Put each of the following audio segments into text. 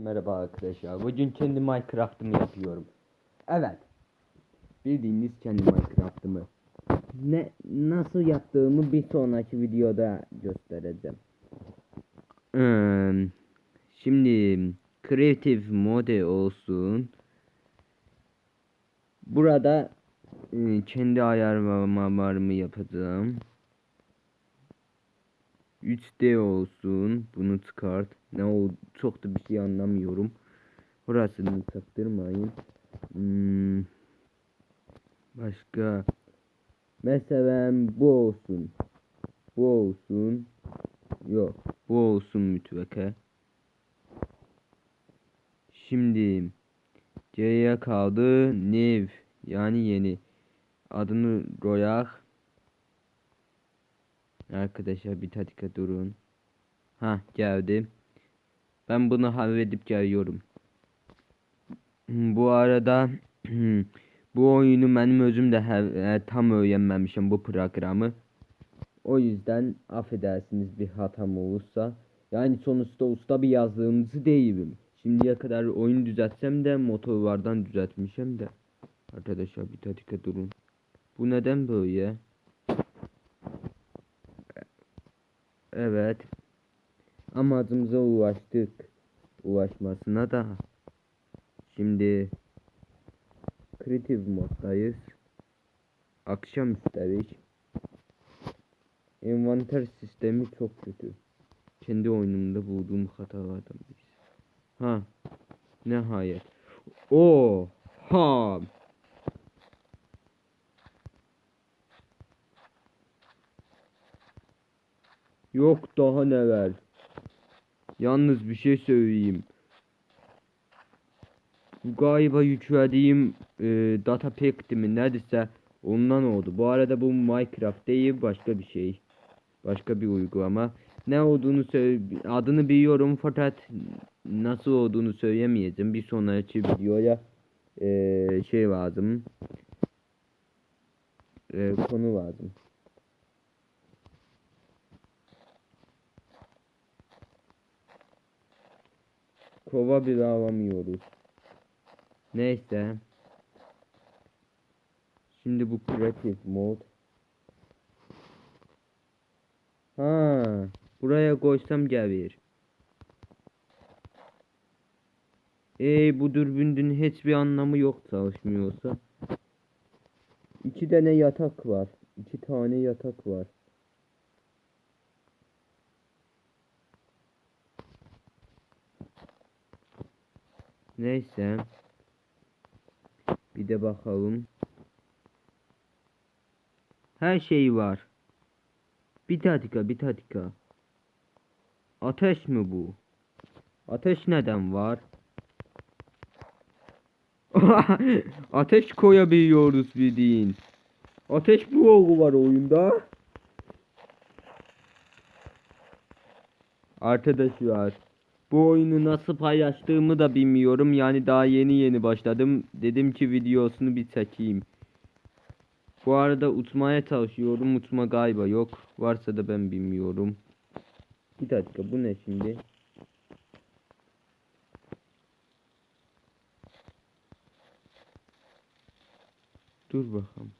merhaba arkadaşlar. Bugün kendi Minecraft'ımı yapıyorum. Evet. Bildiğiniz kendi Minecraft'ımı. Ne nasıl yaptığımı bir sonraki videoda göstereceğim. Ee, şimdi Creative Mode olsun. Burada kendi ayarlamalarımı yapacağım. 3D olsun. Bunu çıkart. Ne oldu? Çok da bir şey anlamıyorum. Burasını taktırmayın. Hmm. Başka. Mesela bu olsun. Bu olsun. Yok. Bu olsun mütveke. Şimdi C'ye kaldı. New. Yani yeni. Adını koyak. Arkadaşlar bir dakika durun. Ha geldi. Ben bunu halledip geliyorum. Bu arada bu oyunu benim özüm de e, tam öğrenmemişim bu programı. O yüzden affedersiniz bir hatam olursa. Yani sonuçta usta bir yazılımcı değilim. Şimdiye kadar oyun düzeltsem de motorlardan düzeltmişim de. Arkadaşlar bir dakika durun. Bu neden böyle? Evet. Amacımıza ulaştık. Ulaşmasına da. Şimdi Creative moddayız. Akşam üstelik. Envanter sistemi çok kötü. Kendi oyunumda bulduğum hatalardan birisi. Ha. Nihayet. O ha. Yok daha neler. Yalnız bir şey söyleyeyim. Bu galiba yüklediğim e, data pack'ti mi neredeyse ondan oldu. Bu arada bu Minecraft değil başka bir şey. Başka bir uygulama. Ne olduğunu adını biliyorum fakat nasıl olduğunu söyleyemeyeceğim. Bir sonraki videoya e, şey lazım. E, konu lazım. Kova bile alamıyoruz. Neyse. Şimdi bu creative mode. Ha, buraya koysam gelir. Ey bu dürbündün hiçbir anlamı yok çalışmıyorsa. İki tane yatak var. İki tane yatak var. Neyse. Bir de bakalım. Her şey var. Bir dakika, bir dakika. Ateş mi bu? Ateş neden var? Ateş koyabiliyoruz bildiğin. Ateş bloğu var oyunda. Arkadaşlar. Bu oyunu nasıl paylaştığımı da bilmiyorum. Yani daha yeni yeni başladım. Dedim ki videosunu bir çekeyim. Bu arada uçmaya çalışıyorum. Uçma galiba yok. Varsa da ben bilmiyorum. Bir dakika bu ne şimdi? Dur bakalım.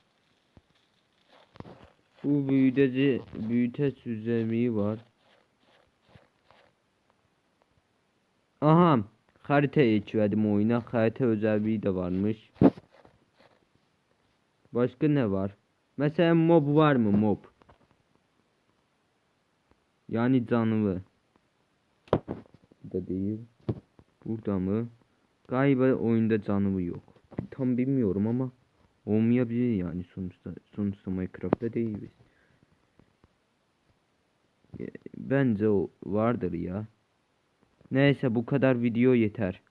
Bu büyüteci büyüteç düzemi var. Aha. Harita ekledim oyuna. Harita özelliği de varmış. Başka ne var? Mesela mob var mı mob? Yani canlı. Burada değil. Burada mı? Galiba oyunda canlı yok. Tam bilmiyorum ama olmayabilir yani sonuçta. Sonuçta Minecraft'ta değiliz. Bence o vardır ya. Neyse bu kadar video yeter.